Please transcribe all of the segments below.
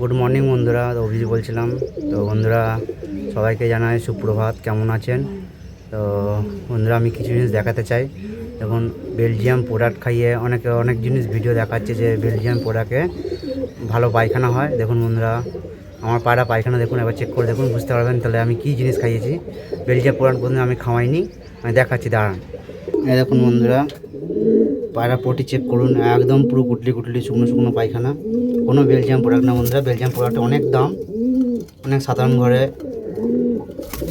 Good morning বন্ধুরা। অভিজিৎ বলছিলাম। তো বন্ধুরা, সবাইকে জানাই সুপ্রভাত। কেমন আছেন? তো বন্ধুরা, আমি কিছু জিনিস দেখাতে চাই। দেখুন বেলজিয়াম প্রোডাক্ট খাইয়ে অনেকে অনেক জিনিস ভিডিও দেখাচ্ছে যে বেলজিয়াম প্রোডাক্টে ভালো পায়খানা হয়। দেখুন বন্ধুরা, আমার পায়রা পায়খানা দেখুন এবার চেক করে দেখুন, বুঝতে পারবেন তাহলে আমি কি জিনিস খাইয়েছি। বেলজিয়াম প্রোডাক্ট বন্ধু আমি খাওয়াইনি, আমি দেখাচ্ছি, দাঁড়ান। দেখুন বন্ধুরা পায়রা পটি চেক করুন, একদম পুরো কুটলি কুটলি শুকনো শুকনো পায়খানা। কোনো বেলজিয়াম প্রোডাক্ট না বন্ধুরা, বেলজিয়াম প্রোডাক্ট অনেক দাম, অনেক সাধারণ ঘরে।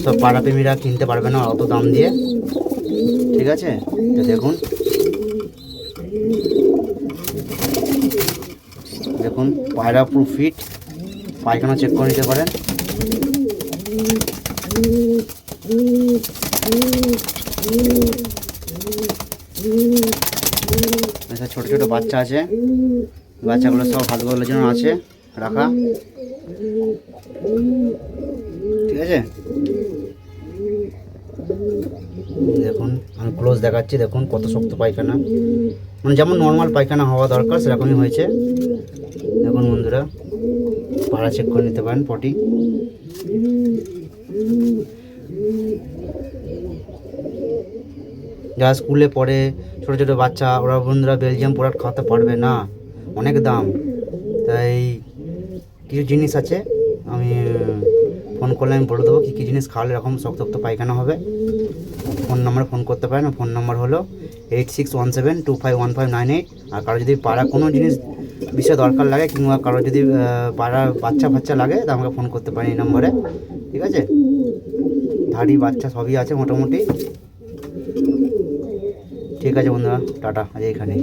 সব পাড়াপ্রেমীরা কিনতে পারবে না অত দাম দিয়ে। ঠিক আছে? তো দেখুন। দেখুন, পায়রা পুরো ফিট পায়খানা চেক করে নিতে পারেন। ছোট ছোট বাচ্চা আছে। বাচ্চাগুলো সব হাত ভালোগুলোর জন্য আছে, রাখা। ঠিক আছে? দেখুন, আমি ক্লোজ দেখাচ্ছি, দেখুন কত শক্ত পায়খানা। মানে যেমন নর্মাল পায়খানা হওয়া দরকার, সেরকমই হয়েছে। দেখুন বন্ধুরা, পাড়া চেক করে নিতে পারেন পটি যারা স্কুলে পড়ে, ছোটো ছোটো বাচ্চা, ওরা বন্ধুরা বেলজিয়াম প্রোডাক্ট খাওয়াতে পারবে না। অনেক দাম। তাই কিছু জিনিস আছে, আমি ফোন করলে আমি বলে দেবো কী কী জিনিস খাওয়ালে এরকম শক্ত শক্ত পায়খানা হবে। ফোন নাম্বারে ফোন করতে পারেন। ফোন নাম্বার হলো eight six one seven two five one five nine eight আর কারও যদি পাড়া কোনো জিনিস বিষয়ে দরকার লাগে কিংবা কারও যদি পাড়া বাচ্চা ফাচ্চা লাগে, তা আমাকে ফোন করতে পারেন এই নম্বরে ঠিক আছে? ধাড়ি বাচ্চা সবই আছে মোটামুটি। ঠিক আছে বন্ধুরা টাটা আজ এইখানেই।